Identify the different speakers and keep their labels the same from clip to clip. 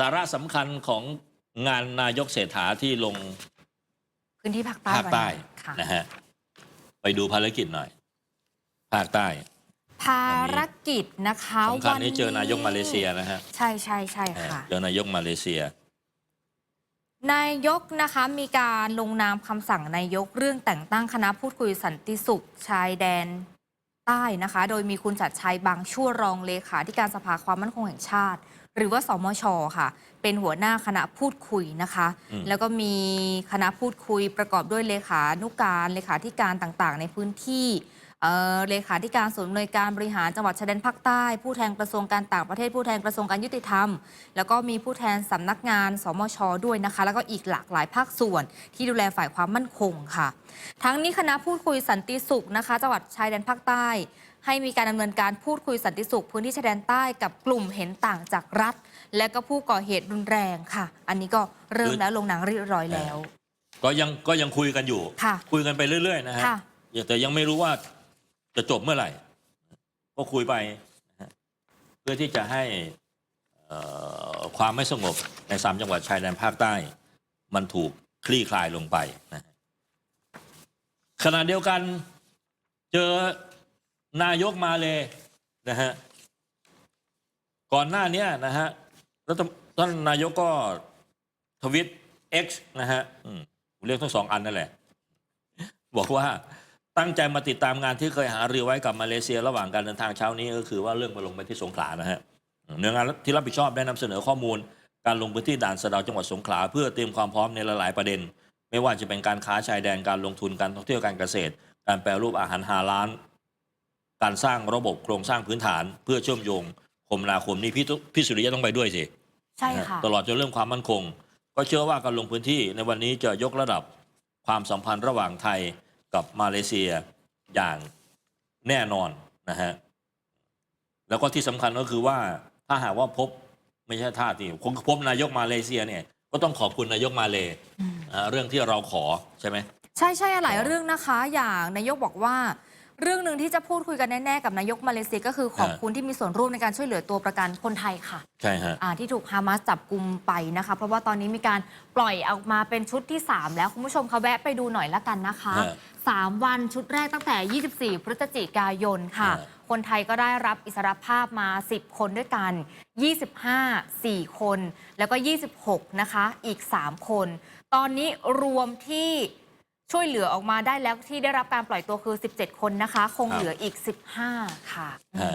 Speaker 1: สาระสำคัญของงานนายกเศรษฐาที่ลง
Speaker 2: พื้นที่ภาคใต้
Speaker 1: ภาคใต้
Speaker 2: วันนี้ค่ะ
Speaker 1: นะฮะไปดูภารกิจหน่อย ภาคใต้
Speaker 2: ภารกิจนะคะ
Speaker 1: สำคัญ
Speaker 2: วั
Speaker 1: นี้เจอนายกมาเลเซียนะฮะ
Speaker 2: ใช่ใช่ใช่ค่ะ
Speaker 1: เจอนายกมาเลเซีย
Speaker 2: นายกนะคะมีการลงนามคำสั่งนายกเรื่องแต่งตั้งคณะพูดคุยสันติสุข ชายแดนใต้นะคะ โดยมีคุณจัดชัยบางชั่วรองเลขาธิการสภาความมั่นคงแห่งชาติ หรือว่าสมชค่ะ เป็นหัวหน้าคณะพูดคุยนะคะ
Speaker 1: อืม
Speaker 2: แล้วก็มีคณะพูดคุยประกอบด้วยเลขานุการเลขาธิการต่างๆ ในพื้นที่เอ่อเลขาธิการศูนย์อำนวยการบริหารจังหวัดชายแดนภาคใต้ ผู้แทนกระทรวงการต่างประเทศผู้แทนกระทรวงการยุติธรรม แล้วก็มีผู้แทนสำนักงาน สมช ด้วยนะคะ แล้วก็อีกหลากหลายภาคส่วน ที่ดูแลฝ่ายความมั่นคงค่ะ ทั้งนี้คณะพูดคุยสันติสุขนะคะ จังหวัดชายแดนภาคใต้ ให้มีการดำเนินการพูดคุยสันติสุข พื้นที่ชายแดนใต้กับกลุ่มเห็นต่างจากรัฐ และก็ผู้ก่อเหตุรุนแรงค่ะ อันนี้ก็เริ่มแล้วลงหนังเรียบร้อยแล้ว
Speaker 1: ก็ยังก็ยังคุยกันอยู่
Speaker 2: ค่ะ
Speaker 1: คุยกันไปเรื่อย ๆ นะฮะ
Speaker 2: ค่ะ
Speaker 1: แต่ยังไม่รู้ว่าจะจบเมื่อไหร่ ก็คุยไปนะฮะเพื่อที่จะให้เอ่อความไม่สงบในสามจังหวัดชายแดนภาคใต้ มันถูกคลี่คลายลงไปนะฮะขณะเดียวกันเจอ นายกมาเลยนะฮะก่อนหน้านี้นะฮะแล้วท่านนายกก็ทวิต X นะฮะอืมเรียกทั้งสองอันนั่นแหละ บอกว่าตั้งใจมาติดตามงานที่เคยหารือไว้กับมาเลเซียระหว่างการเดินทางเช้านี้ก็คือว่าเรื่องมาลงไปที่สงขลานะฮะหน่วยงานที่รับผิดชอบได้นำเสนอข้อมูล การลงพื้นที่ด่านสะเดาจังหวัดสงขลาเพื่อเตรียมความพร้อมในหลายๆประเด็น ไม่ว่าจะเป็นการค้าชายแดนการลงทุนการท่องเที่ยวการเกษตร การแปรรูปอาหารฮาลาน การสร้างระบบโครงสร้างพื้นฐาน เพื่อเชื่อมโยงคมนาคมนี่พี่ตุพี่สุริยะต้องไปด้วยสิ
Speaker 2: ใช่ค่ะ
Speaker 1: ตลอดจนเรื่องความมั่นคง ก็เชื่อว่าการลงพื้นที่ในวันนี้จะยกระดับความสัมพันธ์ระหว่างไทยกับมาเลเซียอย่างแน่นอนนะฮะแล้วก็ที่สำคัญก็คือว่าถ้าหากว่าพบไม่ใช่ท่าที่คงพบนายกมาเลเซียเนี่ยก็ต้องขอบคุณนายกมาเล
Speaker 2: อืม
Speaker 1: อ่าเรื่องที่เราขอใช่ไหม
Speaker 2: ใช่ใช่หลาย
Speaker 1: อ๋อ
Speaker 2: เรื่องนะคะ อย่างนายกบอกว่า เรื่องหนึ่งที่จะพูดคุยกันแน่ ๆ กับนายกมาเลเซียก็คือขอบ
Speaker 1: อ่า
Speaker 2: คุณที่มีส่วนร่วมในการช่วยเหลือตัวประกันคนไทยค่ะ
Speaker 1: ใช่ฮะ
Speaker 2: อ่าที่ถูกฮามาสจับกลุ่มไปนะคะ เพราะว่าตอนนี้มีการปล่อยออกมาเป็นชุดที่ 3 แล้ว คุณผู้ชมคะแวะไปดูหน่อยละกันนะคะ
Speaker 1: ฮะ
Speaker 2: 3วันชุดแรกตั้งแต่ 24 พฤศจิกายนค่ะ
Speaker 1: ฮะ
Speaker 2: คนไทยก็ได้รับอิสรภาพมา 10 คนด้วยกัน 25 4 คน แล้วก็ 26 นะคะ อีก 3 คน ตอนนี้รวมที่ ช่วยเหลือออกมาได้แล้วที่ได้รับการปล่อยตัวคือ 17 คนนะคะ คงเหลืออีก 15 ค่ะ
Speaker 1: ฮะ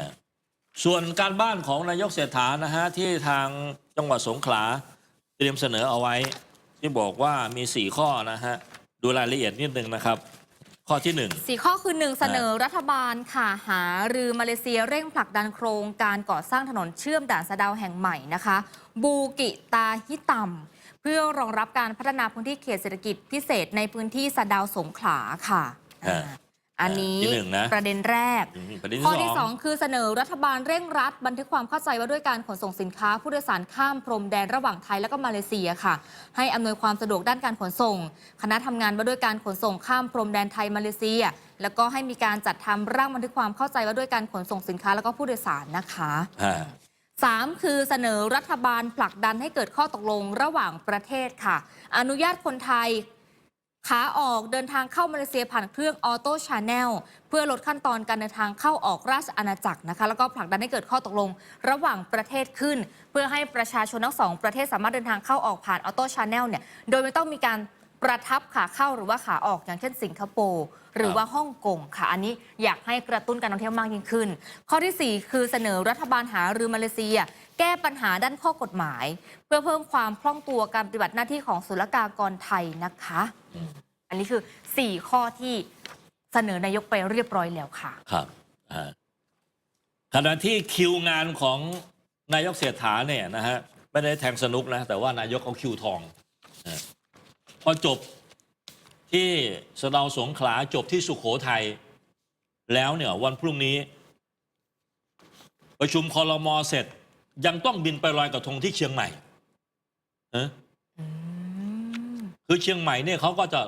Speaker 1: ส่วนการบ้านของนายกเศรษฐานะฮะที่ทางจังหวัดสงขลาเตรียมเสนอเอาไว้ ที่บอกว่ามี 4 ข้อนะฮะดูรายละเอียดนิดนึงนะครับ ข้อที่ 1
Speaker 2: สี่ข้อคือ 1 เสนอรัฐบาลค่ะหารือมาเลเซียเร่งผลักดันโครงการก่อสร้างถนนเชื่อมด่านสะเดาวแห่งใหม่นะคะ บูกิตาฮิตัมเพื่อรองรับการพัฒนาพื้นที่เขตเศรษฐกิจพิเศษในพื้นที่สะเดาวสงขลาค่ะ
Speaker 1: อ่า
Speaker 2: อ่าอันนี้
Speaker 1: ที่หนึ่งนะ
Speaker 2: ประเด็นแรก
Speaker 1: ประเด็น
Speaker 2: ข้อ
Speaker 1: ที่
Speaker 2: ที่
Speaker 1: สอง
Speaker 2: 2คือเสนอรัฐบาลเร่งรัด บันทึกความเข้าใจว่าด้วยการขนส่งสินค้า ผู้โดยสารข้ามพรมแดนระหว่างไทยและก็มาเลเซียค่ะ ให้อำนวยความสะดวกด้านการขนส่ง คณะทำงานว่าด้วยการขนส่งข้ามพรมแดนไทยมาเลเซีย แล้วก็ให้มีการจัดทำร่างบันทึกความเข้าใจว่าด้วยการขนส่งสินค้าแล้วก็ผู้โดยสารนะคะ
Speaker 1: ฮะ
Speaker 2: 3 คือเสนอรัฐบาลผลักดันให้เกิดข้อตกลงระหว่างประเทศค่ะ อนุญาตคนไทยขาออกเดินทางเข้ามาเลเซียผ่านเครื่องออโต้ชาแนลเพื่อลดขั้นตอนการเดินทางเข้าออกราชอาณาจักรนะคะ แล้วก็ผลักดันให้เกิดข้อตกลงระหว่างประเทศขึ้น เพื่อให้ประชาชนทั้งสองประเทศสามารถเดินทางเข้าออกผ่านออโต้ชาแนลเนี่ยโดยไม่ต้องมีการ ประทับขาเข้าหรือว่าขาออกอย่างเช่นสิงคโปร์หรือว่าฮ่องกงค่ะ อันนี้อยากให้กระตุ้นการท่องเที่ยวมากยิ่งขึ้น ข้อทีสี่ 4 คือเสนอรัฐบาลหารือมาเลเซีย แก้ปัญหาด้านข้อกฎหมาย เพื่อเพิ่มความคล่องตัวการปฏิบัติหน้าที่ของศุลกากรไทยนะคะ อันนี้คือ 4 ข้อที่เสนอนายกไปเรียบร้อยแล้วค่ะ
Speaker 1: ครับอ่าขณะที่คิวงานของนายกเศรษฐาเนี่ยนะฮะไม่ได้แทงสนุกนะแต่ว่านายกเขาคิวทองนะ พอจบที่สะเดาสงขลาจบที่สุขโขทัยแล้วเนี่ยวันพรุ่งนี้ ประชุมคอรมอเสร็จ ยังต้องบินไปลอยกระทงที่เชียงใหม่เออ
Speaker 2: อืม
Speaker 1: คือเชียงใหม่เนี่ยเขาก็จะ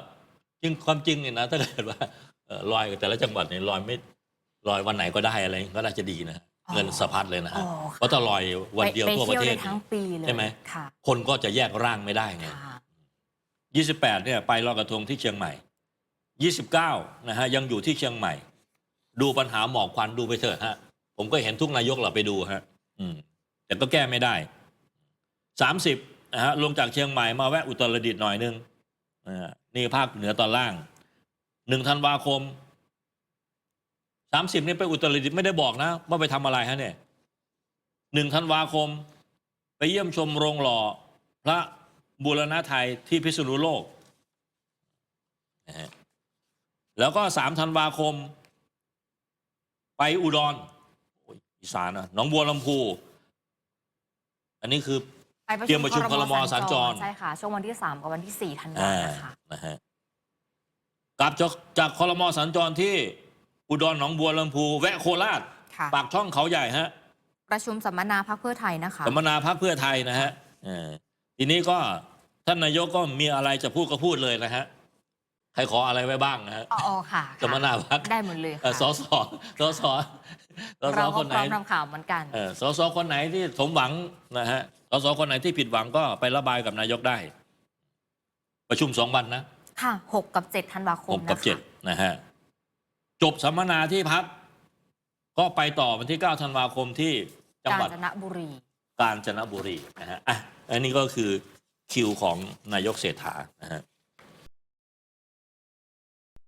Speaker 1: จริงความจริงเนี่ยนะถ้าเกิดว่าเอ่อลอยกับแต่ละจังหวัดเนี่ยลอยไม่ลอยวันไหนก็ได้อะไรก็น่าจะดีนะ
Speaker 2: อ๋อ
Speaker 1: เงินสะพัดเลยนะ
Speaker 2: อ๋
Speaker 1: ฮะ
Speaker 2: อค่ะ
Speaker 1: เพราะถ้าลอยวันเดียว
Speaker 2: ไป
Speaker 1: ทั่วประเทศ
Speaker 2: ที่ได้ทั้งปีเลย
Speaker 1: ใช่ไหม
Speaker 2: ค่ะ
Speaker 1: คนก็จะแยกร่างไม่ได้ไง
Speaker 2: ค่ะ
Speaker 1: 28เนี่ยไปลอยกระทงที่เชียงใหม่ 29นะฮะยังอยู่ที่เชียงใหม่ ดูปัญหาหมอกควันดูไปเถอะฮะผมก็เห็นทุกนายกเราไปดูฮะอืมแต่ก็แก้ไม่ได้ 30นะฮะลงจากเชียงใหม่มาแวะอุตรดิตถ์หน่อยนึงนี่ภาคเหนือตอนล่างหนึ่งธันวาคม 30นี่ไปอุตรดิตถ์ไม่ได้บอกนะ ว่าไปทำอะไรฮะเนี่ยหนึ่งธันวาคม ไปเยี่ยมชมโรงหล่อพระ บูรณะไทยที่พิษณุโลกนะฮะแล้วก็สามธันวาคม ไปอุดรโอ้ยอีสานนะหนองบัวลำพู อันนี้คือ
Speaker 2: ไป
Speaker 1: เตรียมประชุมครมสัญจร
Speaker 2: ใช่ค่ะ ช่วงวันที่3กับวันที่4ธันวา
Speaker 1: อ่า
Speaker 2: นะคะ
Speaker 1: นะฮะกลับจากจากคอรมอสัญจรที่อุดรหนองบัวลำพู แวะโคราช
Speaker 2: ค่ะ
Speaker 1: ปากช่องเขาใหญ่ฮะ
Speaker 2: ประชุมสัมมนาพักเพื่อไทยนะคะ
Speaker 1: สัมมนาพักเพื่อไทยนะฮะเออ ทีนี้ก็ท่านนายกก็มีอะไรจะพูดก็พูดเลยนะฮะใครขออะไรไว้บ้างนะฮะ
Speaker 2: อ๋อค่ะ
Speaker 1: สัมมนาพัก
Speaker 2: ได้หมดเลย
Speaker 1: เอ่
Speaker 2: ค่ะ
Speaker 1: อสอสอสอสอสอสอ
Speaker 2: เรา
Speaker 1: ค
Speaker 2: ก็
Speaker 1: น
Speaker 2: พ
Speaker 1: ไหน
Speaker 2: ร้อมทำข่าวเหมือนกัน
Speaker 1: เออสอสอคนไหนที่สมหวังนะฮะสอสอคนไหนที่ผิดหวังก็ไประบายกับนายกได้ ประชุมสองวันนะ
Speaker 2: ค่ะ6กับ7ธันวาค
Speaker 1: ห
Speaker 2: ม
Speaker 1: ก
Speaker 2: นะ
Speaker 1: กับ
Speaker 2: คะ
Speaker 1: เจ็ดนะฮะจบสัมมนาที่พัก ก็ไปต่อวันที่9ธันวาคมที่จัง
Speaker 2: กา
Speaker 1: หวั
Speaker 2: ญ
Speaker 1: ด
Speaker 2: จนบุรี
Speaker 1: กาญจนบุรีนะฮะอะ อันนี้ก็คือคิวของนายกเศรษฐานะฮะ